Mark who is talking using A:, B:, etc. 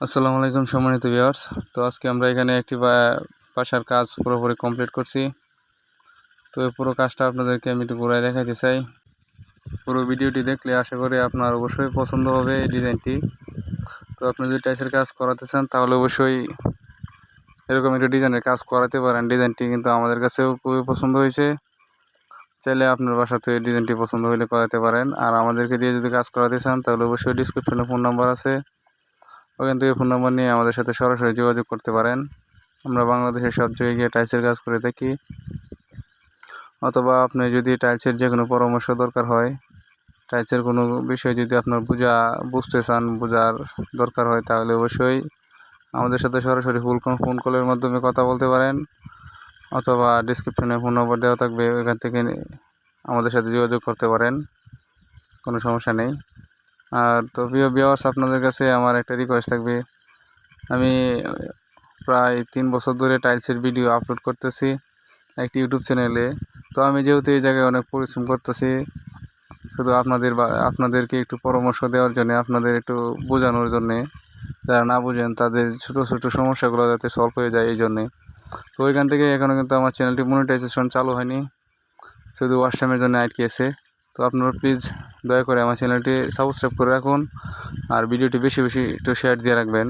A: আসসালামু আলাইকুম সম্মানিত ভিউয়ার্স তো আজকে আমরা এখানে একটি বাসার কাজ পুরোপুরি কমপ্লিট করছি। তো এই পুরো কাজটা আপনাদেরকে আমি একটু ঘুরাই দেখাতে চাই। পুরো ভিডিওটি দেখলে আশা করি আপনার অবশ্যই পছন্দ হবে এই ডিজাইনটি। তো আপনি যদি টাইসের কাজ করাতে চান, তাহলে অবশ্যই এরকম একটা ডিজাইনের কাজ করাতে পারেন। ডিজাইনটি কিন্তু আমাদের কাছেও খুবই পছন্দ হয়েছে। চাইলে আপনার বাসাতে ডিজাইনটি পছন্দ হলে করাতে পারেন। আর আমাদেরকে দিয়ে যদি কাজ করাতে চান, তাহলে অবশ্যই ডিসক্রিপশনে ফোন নাম্বার আছে। ওখান থেকে ফোন নম্বর নিয়ে আমাদের সাথে সরাসরি যোগাযোগ করতে পারেন। আমরা বাংলাদেশের সব জায়গায় গিয়ে টাইলসের কাজ করে থাকি। অথবা আপনি যদি টাইলসের যে কোনো পরামর্শ দরকার হয় টাইলসের কোনো বিষয় যদি আপনার বোঝা, বুঝতে চান, বোঝার দরকার হয়, তাহলে অবশ্যই আমাদের সাথে সরাসরি ফুল ফোন কলের মাধ্যমে কথা বলতে পারেন। অথবা ডিসক্রিপশনে ফোন নম্বর দেওয়া থাকবে ওইখান থেকে আমাদের সাথে যোগাযোগ করতে পারেন। কোনো সমস্যা নেই। আর তো প্রিয় ভিউয়ার্স আপনাদের কাছে আমার একটা রিকোয়েস্ট থাকবে। আমি প্রায় তিন বছর ধরে টাইলসের ভিডিও আপলোড করতেছি একটি ইউটিউব চ্যানেলে তো আমি যেহেতু এই জায়গায় অনেক পরিশ্রম করতেছি, শুধু আপনাদের আপনাদেরকে একটু পরামর্শ দেওয়ার জন্য, আপনাদের একটু বোঝানোর জন্যে, যারা না বুঝেন তাদের ছোটো ছোটো সমস্যাগুলো যাতে সলভ হয়ে যায় এই জন্যে। তো ওইখান থেকে এখনও কিন্তু আমার চ্যানেলটি মনিটাইজেশন চালু হয়নি, শুধু ওয়াশ জন্য আটকেছে। তো আপনারা প্লিজ দয়া করে আমার চ্যানেলটি সাবস্ক্রাইব করে রাখুন আর ভিডিওটি বেশি বেশি একটু শেয়ার দিয়ে রাখবেন।